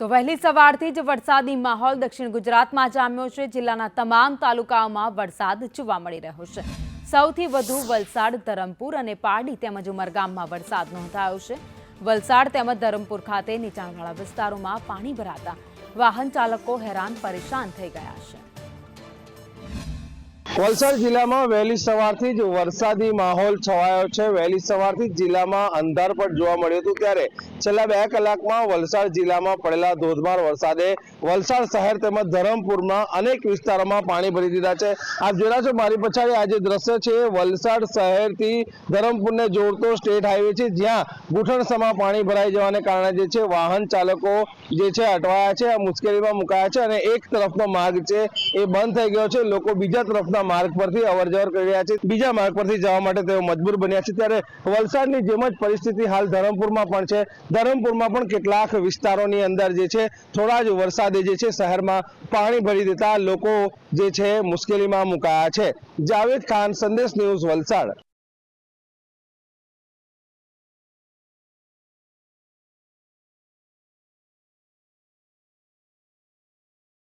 તો વહેલી સવારથી જ વરસાદી માહોલ દક્ષિણ ગુજરાતમાં જામ્યો છે. જિલ્લાના તમામ તાલુકાઓમાં વરસાદ જોવા મળી રહ્યો છે. સૌથી વધુ વલસાડ, ધરમપુર અને પારડી તેમજ ઉમરગામમાં વરસાદ નોંધાયો છે. વલસાડ તેમજ ધરમપુર ખાતે નીચાણવાળા વિસ્તારોમાં પાણી ભરાતા વાહન ચાલકો હેરાન પરેશાન થઈ ગયા છે. વલસાડ જિલ્લામાં વહેલી સવારથી જ વરસાદી માહોલ છવાયો છે. વહેલી સવારથી જિલ્લામાં અંધારપટ જોવા મળ્યું હતું ત્યારે છેલ્લા બે કલાકમાં વલસાડ જિલ્લામાં પડેલા ધોધમાર વરસાદે વલસાડ શહેર તેમજ ધરમપુરમાં અનેક વિસ્તારોમાં પાણી ભરી દીધા છે. આપ જોયા છો, મારી પછાડી આ જે દ્રશ્ય છે વલસાડ શહેરથી ધરમપુરને જોડતો સ્ટેટ હાઈવે છે, જ્યાં ગુઠણસમાં પાણી ભરાઈ જવાને કારણે જે છે, વાહન ચાલકો જે છે, અટવાયા છે, આ મુશ્કેલીમાં મુકાયા છે અને એક તરફનો માર્ગ છે, એ બંધ થઈ ગયો છે. લોકો બીજા તરફના માર્ગ પરથી અવર જવર કરી રહ્યા છે. બીજા માર્ગ પરથી જવા માટે તેઓ મજબૂર બન્યા છે. ત્યારે વલસાડની જેમ જ પરિસ્થિતિ હાલ ધરમપુરમાં પણ છે. ધરમપુરમાં પણ કેટલાક વિસ્તારોની અંદર જે છે, થોડા જ વરસાદે જે છે, શહેરમાં પાણી ભરી દેતા લોકો જે છે, મુશ્કેલીમાં મુકાયા છે. જાવેદ ખાન, સંદેશ ન્યૂઝ વલસાડ.